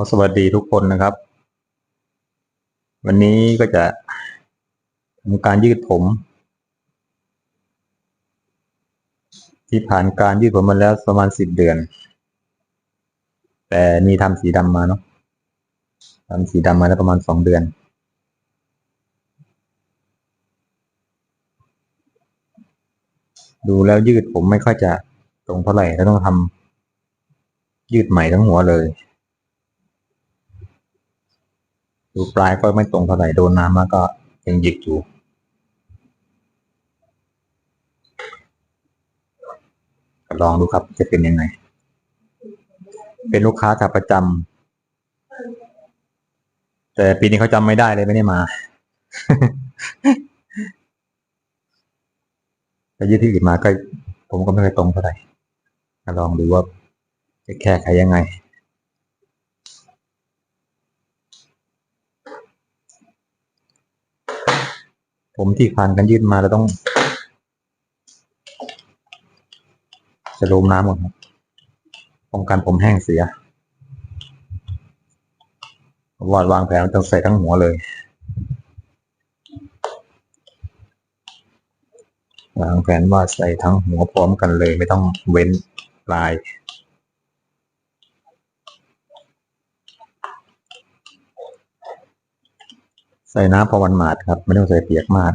อสวัสดีทุกคนนะครับ วันนี้ก็จะทำการยืดผม ที่ผ่านการยืดผมมาแล้วประมาณสิบเดือน แต่มีทำสีดำมาเนาะทำสีดำมาแล้วประมาณสองเดือน ดูแล้วยืดผมไม่ค่อยจะตรงเท่าไหร่แล้วต้องทำยืดใหม่ทั้งหัวเลย ดูปลายก็ไม่ตรงเท่าไหร่โดนน้ำมาก็ยังหยิกอยู่ลองดูครับจะเป็นยังไง เป็นลูกค้าขาประจำแต่ปีนี้เขาจำไม่ได้เลยไม่ได้มาแต่ยืดที่อื่นมาก็ผมก็ไม่เคยตรงเท่าไหร่ลองดูว่าจะแก้ไขยังไง ผมที่ผ่านกันยืดมาเราต้อง จะลมน้ำหมดครับป้องกันผมแห้งเสีย วาดวางแผนต้องใส่ทั้งหัวเลย วางแผนว่าใส่ทั้งหัวพร้อมกันเลยไม่ต้องเว้นปลาย ใส่น้ำพอมันหมาดครับ ไม่ต้องใส่เปียกมาก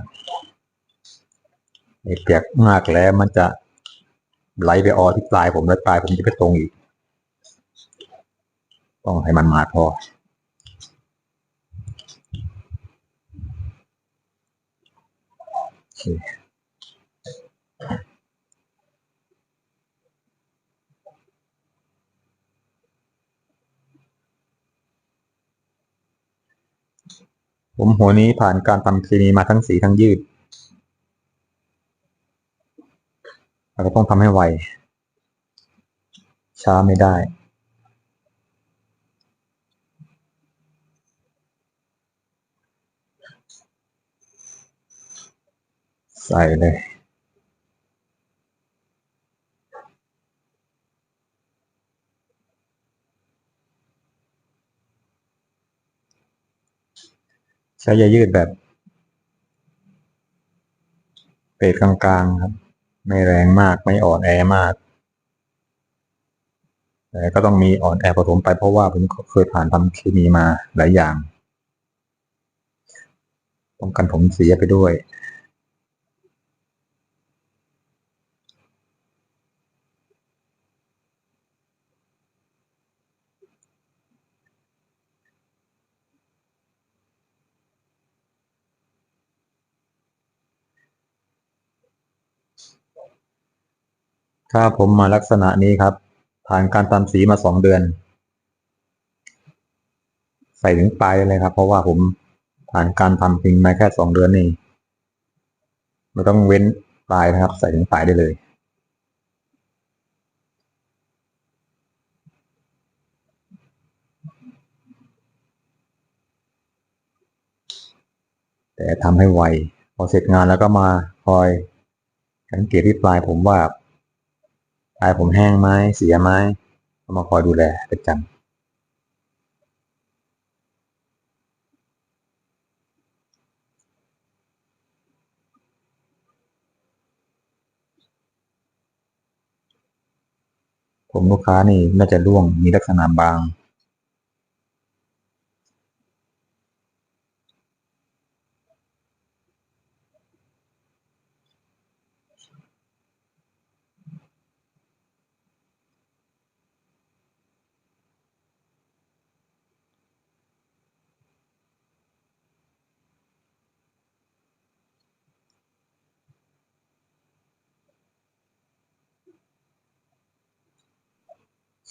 ไอ้เปียกมากแล้วมันจะไหลไปออที่ปลายผมแล้วปลายผมจะไปตรงอีก ต้องให้มันมาดพอโอเค ผมหัวนี้ผ่านการทำเคมีมาทั้งสีทั้งยืดเราก็ต้องทำให้ไว ช้าไม่ได้ใส่เลย ใช้ยายืดแบบเปรตกลางๆครับ ไม่แรงมากไม่อ่อนแอมาก แต่ก็ต้องมีอ่อนแอผสมไปเพราะว่าผมเคยผ่านทำเคมีมาหลายอย่างป้องกันผมเสียไปด้วย ถ้าผมมาลักษณะนี้ครับ ผ่านการทำสีมาสองเดือน ใส่ถึงปลายเลยครับ เพราะว่าผมผ่านการทำจริงมาแค่สองเดือนนี่ไม่ต้องเว้นปลายนะครับ ใส่ถึงปลายได้เลยแต่ทำให้ไว พอเสร็จงานแล้วก็มาคอยสังเกตที่ปลายผมว่าายผมแห้งไหมเสียไหมก็มาคอยดูแลประจำผมลูกค้านี่น่าจะร่วงมีลักษณะบาง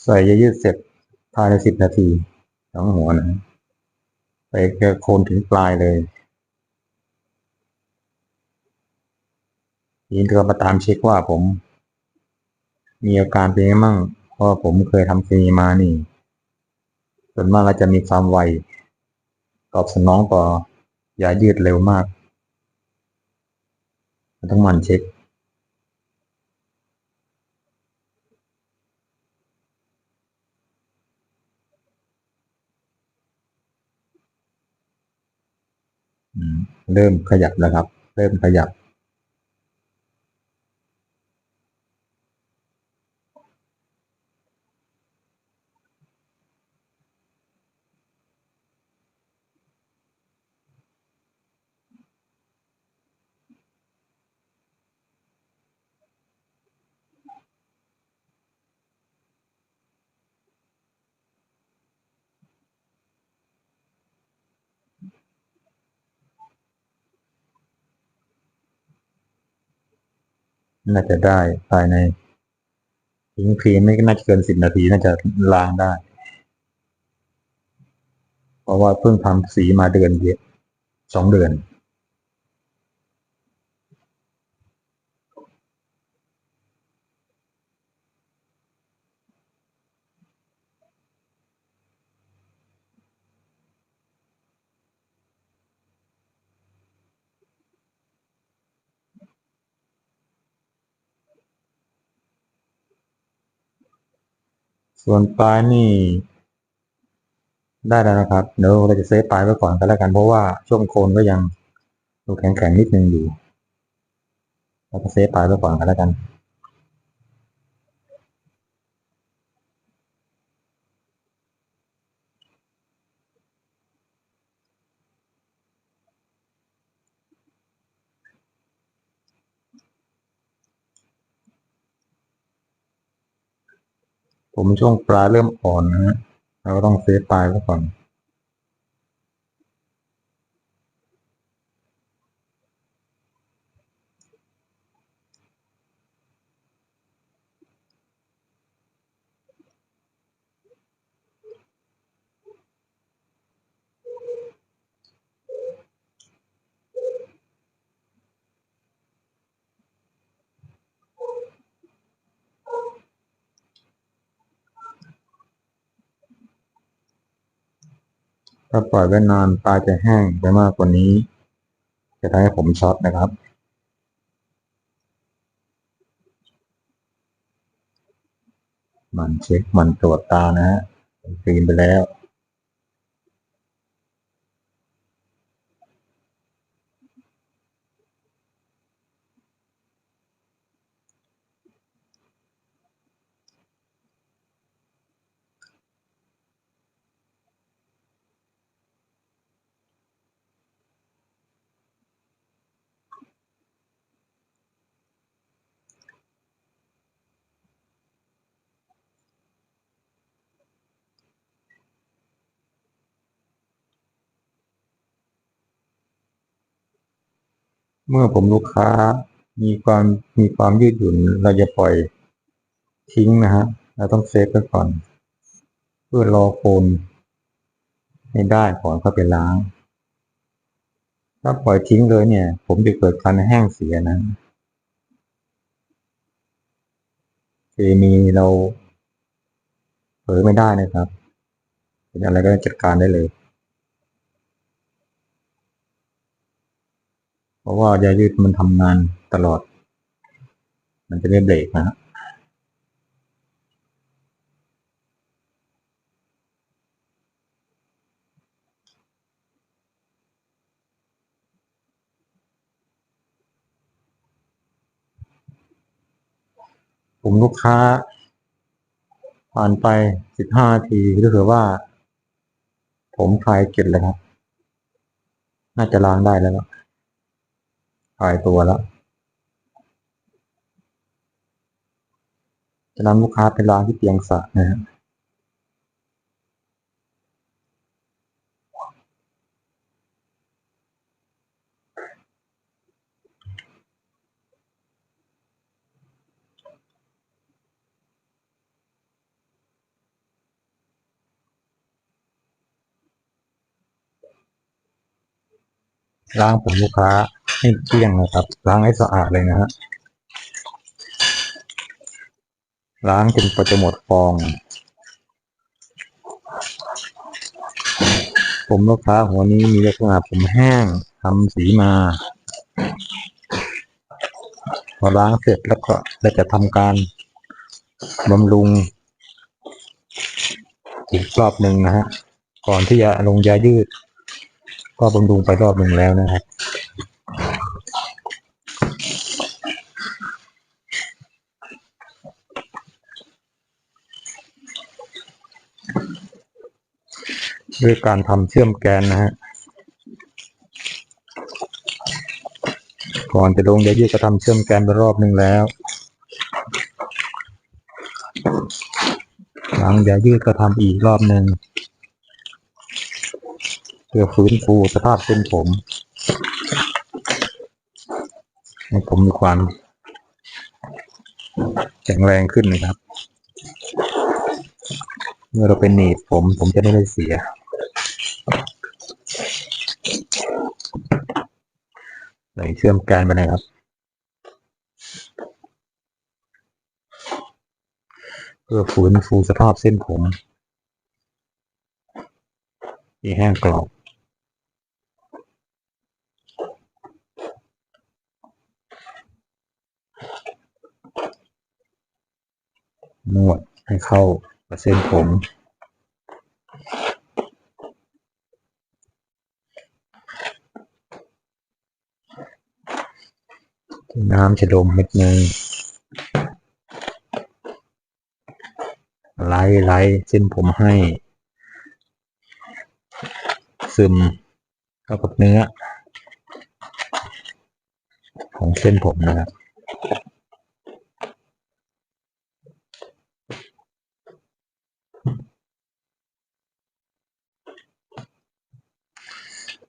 ใส่ยืดเสร็จภายในสิบนาทีทั้งหัวนะไปแค่โคนถึงปลายเลยทีนี้ก็มาตามเช็คว่าผม มีอาการเป็นยังไงมั่งเพราะผมเคยทำเคมีมานี่ ส่วนมากเราจะมีความไว ตอบสนองต่อยายืดเร็วมาก ต้องหมันเช็ค อืม เริ่มขยับแล้วครับ เริ่มขยับ น่าจะได้ภายในทิ้งครีมไม่น่าจะเกินสิบนาทีน่าจะล้างได้ เพราะว่าเพิ่งทำสีมาเดือนเดียวสองเดือน ส่วนปลายนี่ ได้แล้วนะครับ เดี๋ยวเราจะเซฟปลายไว้ก่อนก็แล้วกัน เพราะว่าช่วงโคนก็ยังดูแข็งๆนิดนึงอยู่เราจะเซฟปลายไว้ก่อนก็แล้วกัน ผมช่วงปลายเริ่มอ่อนนะฮะเราก็ต้องเซฟปลายไว้ก่อน ถ้าปล่อยไว้นานปลายจะแห้งไปมากกว่านี้ จะทำให้ผมช็อตนะครับ มันเช็คมันตรวจตานะฮะฟิล์มไปแล้ว เมื่อผมลูกค้ามีความมีความยืดหยุ่นเราจะปล่อยทิ้งนะฮะเราต้องเซฟไว้ก่อน เพื่อรอโคนให้ได้ก่อนเข้าไปล้าง ถ้าปล่อยทิ้งเลยเนี่ย ผมจะเกิดการแห้งเสียนะเคมีเราเผลอไม่ได้นะครับ เป็นอะไรก็จัดการได้เลย เพราะว่ายายืดมันทำงานตลอด มันจะไม่เบรกนะฮะผมลูกค้า ผ่านไปสิบห้าทีรู้สึกว่า ผมคลายเกล็ดแล้วครับ น่าจะล้างได้แล้ว คลายตัวแล้วจะนำลูกค้าไปล้างที่เตียงสระนะฮะ ล้างผมลูกค้าให้เกลี้ยงนะครับล้างให้สะอาดเลยนะฮะล้างจนประจะหมดฟอง ผมลูกค้าหัวนี้มีลักษณะผมแห้งทำสีมาพอล้างเสร็จแล้วก็เราจะทำการบำรุง อีกรอบหนึ่งนะฮะก่อนที่จะลงยายืด ก็บำรุงไปรอบหนึ่งแล้วนะครับ ด้วยการทำเชื่อมแกนนะฮะก่อนจะลงยายืดก็ทำเชื่อมแกนไปรอบหนึ่งแล้วหลังยายืดก็ทำอีกรอบหนึ่ง พื่อฟื้นฟูสภาพเส้นผมให้ผมมีความแข็งแรงขึ้นนะครับ เมื่อเราเป็นหนีบผม ผมจะได้ไม่เสีย ไหนเชื่อมแกนไปนะครับ เพื่อฟื้นฟูสภาพเส้นผม ที่แห้งกรอบ นวดให้เข้ากับเส้นผม น้ำชะลมเม็ดหนึ่งไล่ไล่เส้นผมให้ ซึมเข้ากับเนื้อ ของเส้นผมนะครับ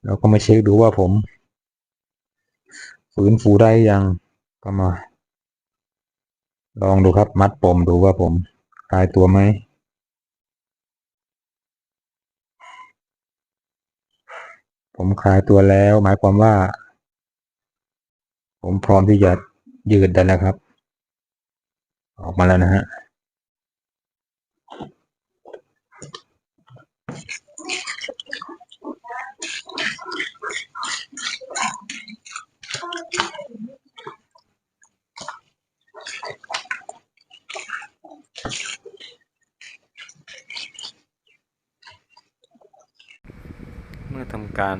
แล้วก็มาเช็คดูว่าผมฟื้นฟูได้ยังก็มา ลองดูครับ มัดปมดูว่าผมคลายตัวไหมผมคลายตัวแล้ว หมายความว่า ผมพร้อมที่จะยืดได้แล้วครับ ออกมาแล้วนะฮะ เมื่อทำการ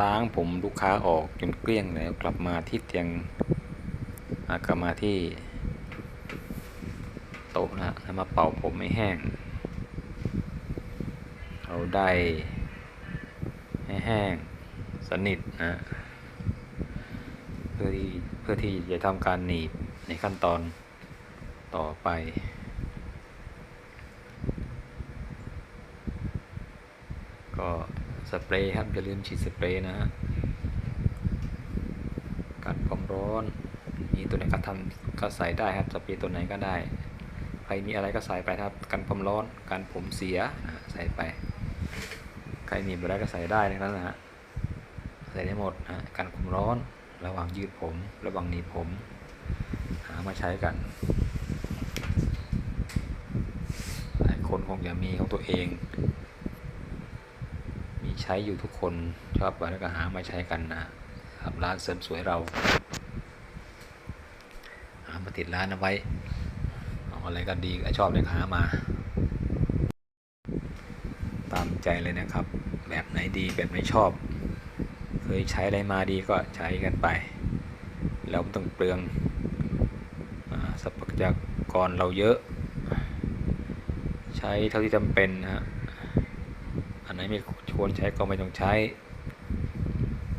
ล้างผมลูกค้าออกจนเกลี้ยงแล้วกลับมาที่เตียงกลับมาที่โต๊ะนะแล้วมาเป่าผมให้แห้ง เอาได้ให้แห้งสนิทนะเพื่อที่เพื่อที่จะทำการหนีบในขั้นตอน ต่อไป ก็สเปรย์ครับ อย่าลืมฉีดสเปรย์นะฮะกันความร้อน มีตัวไหนก็ทำก็ใส่ได้ครับ สเปรย์ตัวไหนก็ได้ ใครมีอะไรก็ใส่ไปครับ กันความร้อน กันผมเสียใส่ไป ใครมีอะไรก็ใส่ได้นะครับนะฮะ ใส่ได้หมดนะกันความร้อน ระหว่างยืดผม ระหว่างหนีผม หามาใช้กัน หลาย คนคงจะมีของตัวเอง มีใช้อยู่ทุกคนชอบแล้วก็หามาใช้กันนะครับร้านเสริมสวยเราหามาติดร้านเอาไว้เอาอะไรก็ดีชอบเลยหามา ตามใจเลยนะครับ แบบไหนดีแบบไหนชอบ เคยใช้อะไรมาดีก็ใช้กันไป แล้วต้องเปลืองอาทรัพยากรเราเยอะ ใช้เท่าที่จำเป็นนะฮะอันไหนไม่ควรใช้ก็ไม่ต้องใช้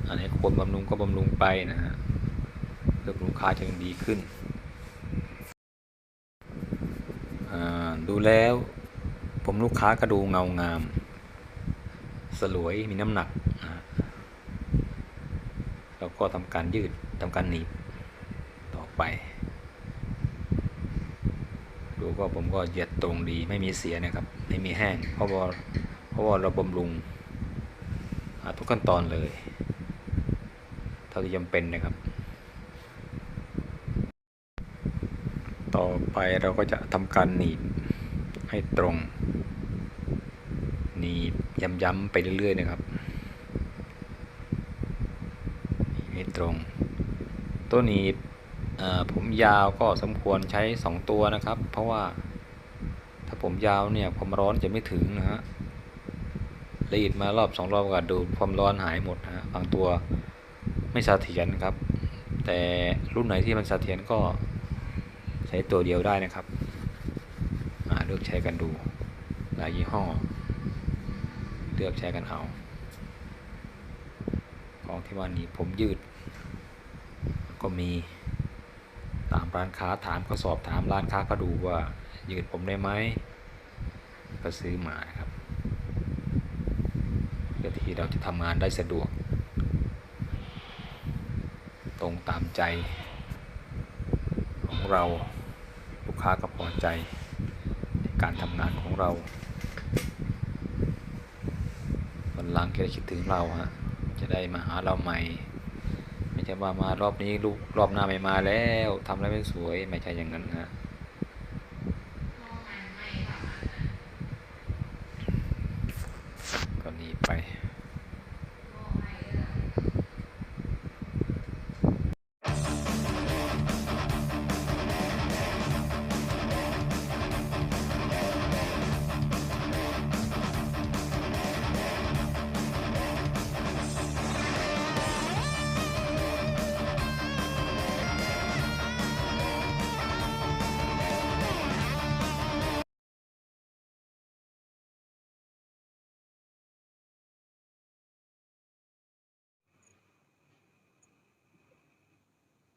อันไหนควรบำรุงก็บำรุงไปนะฮะเพื่อลูกค้าจะดีขึ้นอ่าดูแล้ว ผมลูกค้าก็ดูเงางาม สลวยมีน้ำหนักนะฮะแล้วก็ทำการยืดทำการหนีบต่อไป ก็ผมก็เหยียดตรงดีไม่มีเสียนะครับ ไม่มีแห้ง เพราะว่าเพราะว่าเราบำรุงทุกขั้นตอนเลย เท่าที่จำเป็นนะครับ ต่อไปเราก็จะทำการหนีบให้ตรงหนีบย้ำๆไปเรื่อยๆนะครับให้ตรง ตัวหนีบผมยาวก็สมควรใช้ 2 ตัวนะครับ ราะว่าถ้าผมยาวเนี่ยความร้อนจะไม่ถึงนะฮะรีดมารอบสองรอบก็ดูความร้อนหายหมดนะฮะบางตัวไม่สะเสถียรครับ แต่รุ่นไหนที่มันสะเสถียรก็ใช้ตัวเดียวได้นะครับอ่าเลือกใช้กันดูหลายยี่ห้อ เลือกใช้กันเอาของที่ว่านี้ผมยืดก็มี ร้านค้าถามก็สอบถามร้านค้าก็ดูว่ายืดผมได้ไหมก็ซื้อมาครับเพื่อที่เราจะทำงานได้สะดวก ตรงตามใจ ของเราลูกค้าก็พอใจในการทำงานของเราวันหลังก็จะคิดถึงเราฮะจะได้มาหาเราใหม่ ช่ว่ามารอบนี้ลูกรอบหน้าไม่มาแล้วทำอะไรไม่สวยไม่ใช่อย่างนั้นฮะก็นี้ไป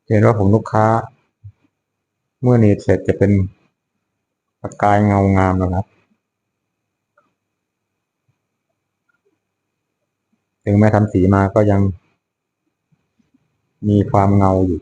เห็นว่าผมลูกค้า เมื่อหนีบเสร็จจะเป็นประกายเงางามนะครับ ถึงแม้ทำสีมาก็ยังมีความเงาอยู่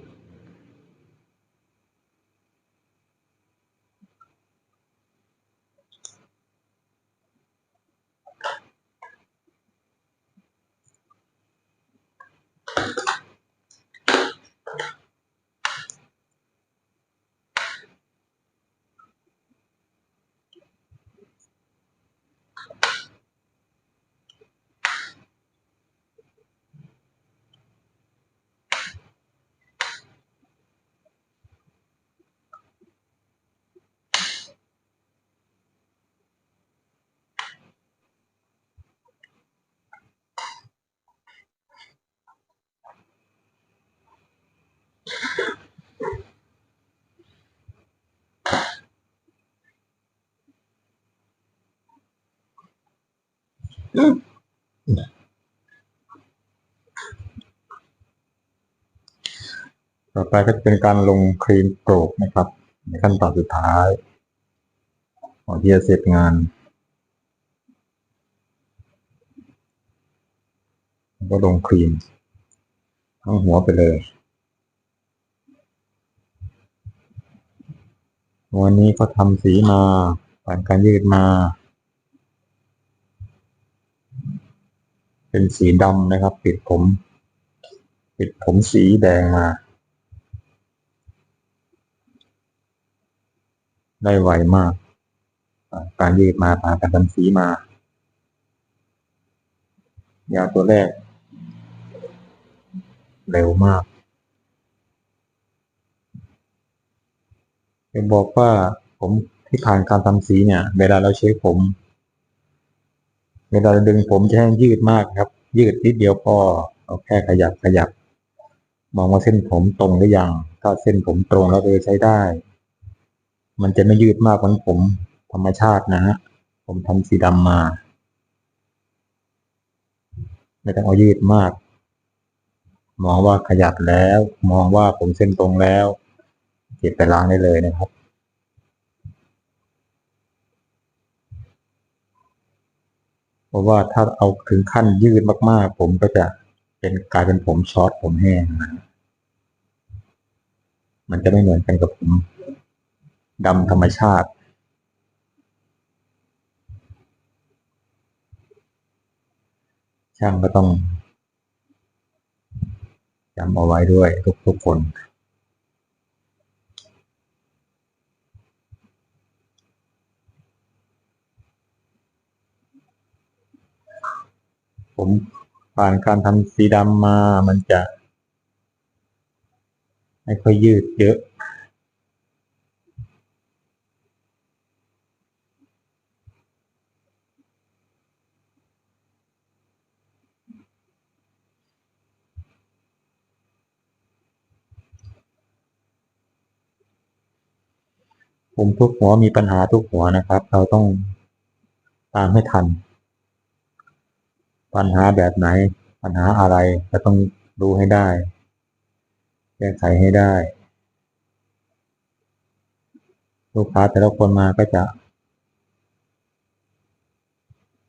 ต่อไปก็จะเป็นการลงครีมโกรกนะครับ ในขั้นตอนสุดท้ายก่อนที่จะเสร็จงานก็ลงครีม ทั้งหัวไปเลย วันนี้ก็ทำสีมาผ่านการยืดมา เป็นสีดำนะครับ ปิดผม ปิดผมสีแดงมา ได้ไวมาก การยืดมาผ่านการทำสีมายาตัวแรก เร็วมากจะบอกว่าผมที่ผ่านการทำสีเนี่ย เวลาเราเช็คผม เวลาดึงผมจะให้ยืดมากครับ ยืดนิดเดียวพอเอาแค่ขยับขยับ มองว่าเส้นผมตรงหรือยังถ้าเส้นผมตรงแล้วเออใช้ได้ มันจะไม่ยืดมากเหมือนผมธรรมชาตินะฮะผมทำสีดำมาไม่ต้องเอายืดมาก มองว่าขยับแล้ว มองว่าผมเส้นตรงแล้ว เก็บไปล้างได้เลยนะครับ เพราะว่าถ้าเอาถึงขั้นยืดมาก ๆ ผมก็จะเป็นกลายเป็นผมช็อตผมแห้งนะมันจะไม่เหมือนกันกับผมดำธรรมชาติช่างก็ต้องจำเอาไว้ด้วยทุกๆคน ผมผ่านการทำสีดำมามันจะไม่ค่อยยืดเยอะ ผมทุกหัวมีปัญหาทุกหัวนะครับ เราต้องตามให้ทัน ปัญหาแบบไหน ปัญหาอะไรเราต้องดูให้ได้ แก้ไขให้ได้ ลูกค้าแต่ละคนมาก็จะ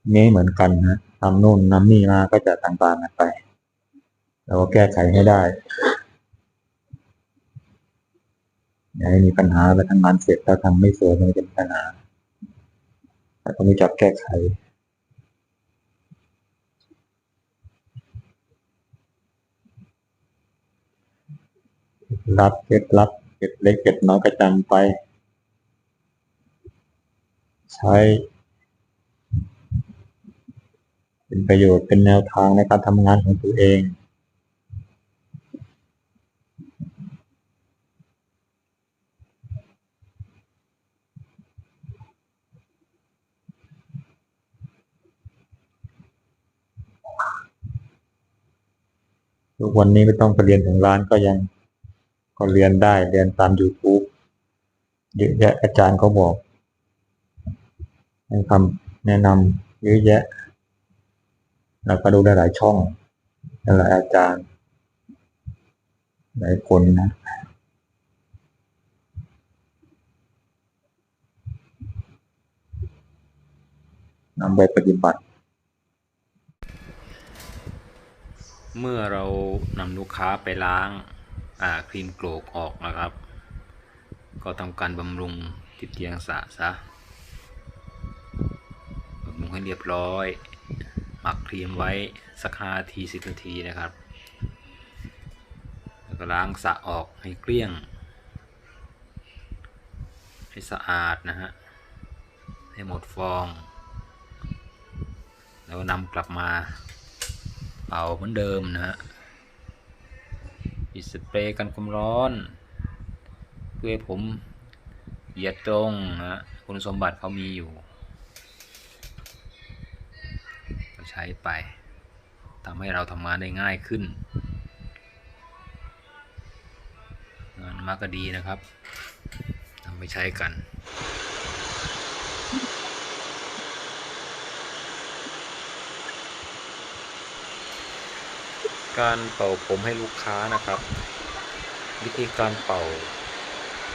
ไม่เหมือนกันนะทำนู่นนำนี่มาก็จะต่างๆกันไปเราก็แก้ไขให้ได้อย่าให้มีปัญหาไปทำงานเสร็จแล้วทำไม่สวยมันจะเป็นปัญหาแต่ต้องรู้จักแก้ไข รับเก็บรับเก็บเล็กเก็บน้อยก็จำไป ใช้ เป็นประโยชน์เป็นแนวทางในการทำงานของตัวเองทุกวันนี้ไม่ต้องไปเรียนถึงร้านก็ยัง ก็เรียนได้เรียนตาม YouTube เยอะแยะอาจารย์เขาบอกให้คำแนะนำเยอะแยะแล้วก็ดูได้หลายช่องหลายอาจารย์ หลายคนนะนำไปปฏิบัติ เมื่อเรานำลูกค้าไปล้าง ครีมโกรกออกนะครับ ก็ทำการบำรุงที่เตียงสระซะบำรุงให้เรียบร้อย หมักครีมไว้สักห้าทีสิบนาทีนะครับ แล้วก็ล้างสระออกให้เกลี้ยง ให้สะอาดนะฮะ ให้หมดฟอง แล้วนำกลับมาเป่าเหมือนเดิมนะฮะ ดสเปรย์กันความร้อน เพื่อผมเหยียดตรงนะคุณสมบัติเขามีอยู่ใช้ไปทำให้เราทำงานได้ง่ายขึ้น งานมากก็ดีนะครับนำไปใช้กัน การเป่าผมให้ลูกค้านะครับ วิธีการเป่า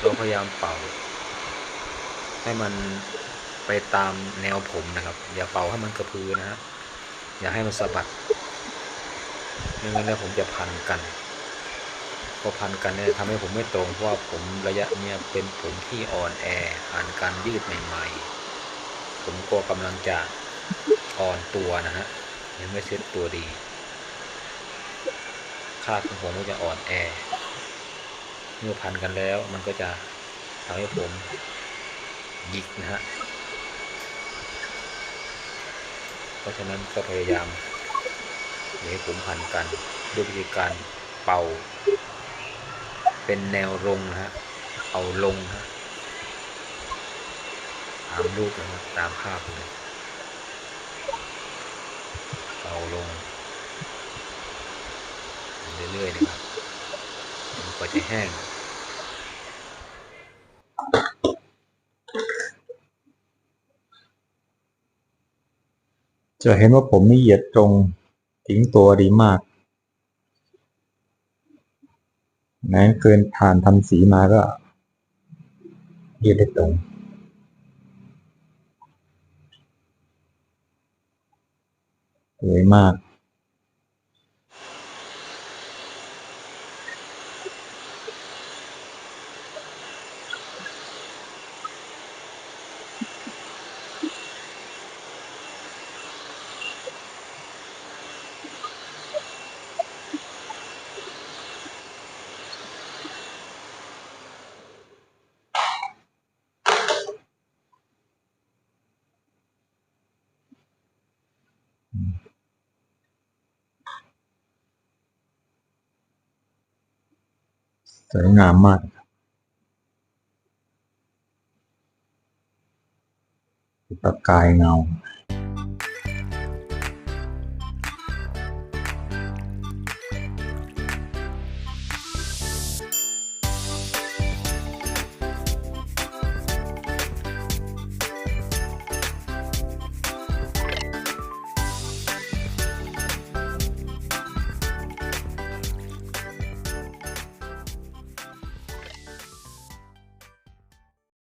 เราพยายามเป่า ให้มันไปตามแนวผมนะครับ อย่าเป่าให้มันกระพือนะฮะอย่าให้มันสะบัดไม่งั้นแล้วผมจะพันกันพอพันกันเนี่ยทำให้ผมไม่ตรงเพราะว่าผมระยะเนี่ยเป็นผมที่อ่อนแอผ่านการยืดใหม่ๆผมก็กำลังจะอ่อนตัวนะฮะยังไม่เซ็ตตัวดี ค่าของผมก็จะอ่อนแอ เมื่อพันกันแล้ว มันก็จะทำให้ผมหยิกนะฮะ เพราะฉะนั้นก็พยายามอย่าให้ผมพันกันด้วยวิธีการเป่า เป็นแนวลงนะฮะ เอาลงนะฮะตามรูปนะครับตามภาพเลยเอาลง เรื่อยๆนะครับกว่าจะแห้งจะเห็นว่าผมนี่เหยียดตรงทิ้งตัวดีมากแม้เกินผ่านทำสีมาก็เหยียดได้ตรงสวยมาก สวยงามมากประกายเงา